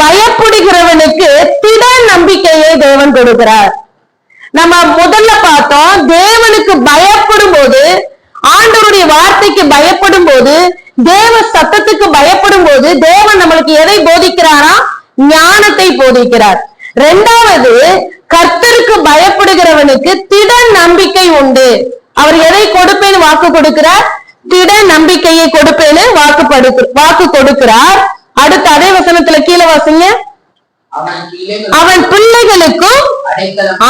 பயப்படுகிறவனுக்கு திட நம்பிக்கையை தேவன் கொடுக்கிறார். நம்ம முதல்ல பார்த்தோம் தேவனுக்கு பயப்படும் போது ஆண்டவருடைய வார்த்தைக்கு பயப்படும் போது தேவ சத்தத்துக்கு பயப்படும் போது தேவன் நம்மளுக்கு எதை போதிக்கிறாரா? ஞானத்தை போதிக்கிறார். ரெண்டாவது கர்த்தருக்கு பயப்படுகிறவனுக்கு திட நம்பிக்கை உண்டு. அவர் எதை கொடுப்பேன்னு வாக்கு கொடுக்கிறார்? திட நம்பிக்கையை கொடுப்பேன்னு வாக்கு வாக்கு கொடுக்கிறார். அடுத்து அதே வசனத்துல கீழே வாசிங்க. அவன் பிள்ளைகளுக்கும்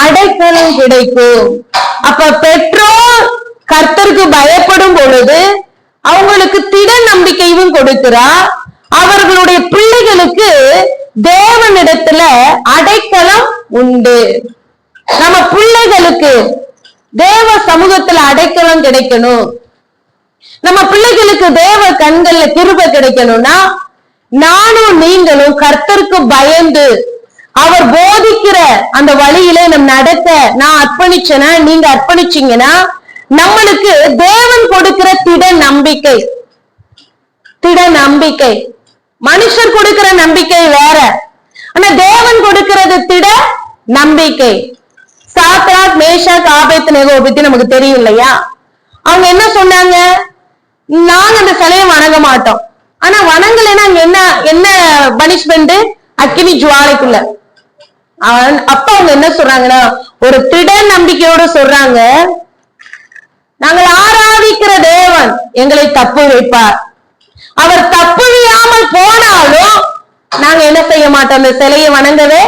அடைக்கலம் கிடைக்கும். அப்ப பெற்றோர் கர்த்தருக்கு பயப்படும் பொழுது அவங்களுக்கு திட நம்பிக்கையும் கொடுக்கிறார் அவர்களுடைய பிள்ளைகளுக்கு தேவனிடத்துல அடைக்கலம் உண்டு. நம்ம பிள்ளைகளுக்கு தேவ சமூகத்துல அடைக்கலம் கிடைக்கணும். நம்ம பிள்ளைகளுக்கு தேவ கண்கள்ல கிருப கிடைக்கணும்னா நானும் நீங்களும் கர்த்தருக்கு பயந்து அவர் போதிக்கிற அந்த வழியிலே நம் நடக்க நான் அர்ப்பணிச்சேனா நீங்க அர்ப்பணிச்சீங்கன்னா நம்மளுக்கு தேவன் கொடுக்கிற திட நம்பிக்கை. திட நம்பிக்கை. மனுஷர் கொடுக்கிற நம்பிக்கை வேற. ஆனா தேவன் கொடுக்கிறது திட நம்பிக்கை. சாத்ராக் மேஷா காபேத்து நேகோ பத்தி நமக்கு தெரியும் இல்லையா? அவங்க என்ன சொன்னாங்க? நாங்க அந்த சிலையை வணங்க மாட்டோம். ஆனா வணங்கலைன்னா அங்க என்ன என்ன பனிஷ்மெண்ட் அக்கினி ஜுவாலைக்குள்ள. அவன் அப்ப அவங்க என்ன சொல்றாங்கன்னா ஒரு திட நம்பிக்கையோட சொல்றாங்க நாங்கள் ஆராதிக்கிற தேவன் எங்களை தப்பு வைப்பார். அவர் தப்புவியாமல் போனாலும் நாங்க என்ன செய்ய மாட்டோம்? அந்த சிலையை வணங்கவே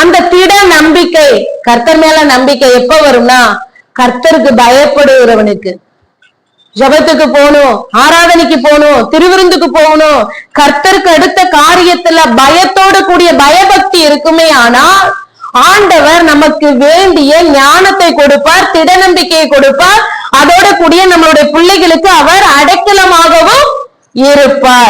அந்த திட நம்பிக்கை கர்த்தர் மேல நம்பிக்கை எப்ப வரும்னா கர்த்தருக்கு பயப்படுகிறவனுக்கு. ஜபத்துக்கு போகணும் ஆராதனைக்கு போகணும் திருவிருந்துக்கு போகணும். கர்த்தருக்கு அடுத்த காரியத்துல பயத்தோடு கூடிய பயபக்தி இருக்குமே ஆனா ஆண்டவர் நமக்கு வேண்டிய ஞானத்தை கொடுப்பார் திட நம்பிக்கையை கொடுப்பார். அதோட கூடிய நம்மளுடைய பிள்ளைகளுக்கு அவர் அடைக்கலமாகவும் இருப்பார்.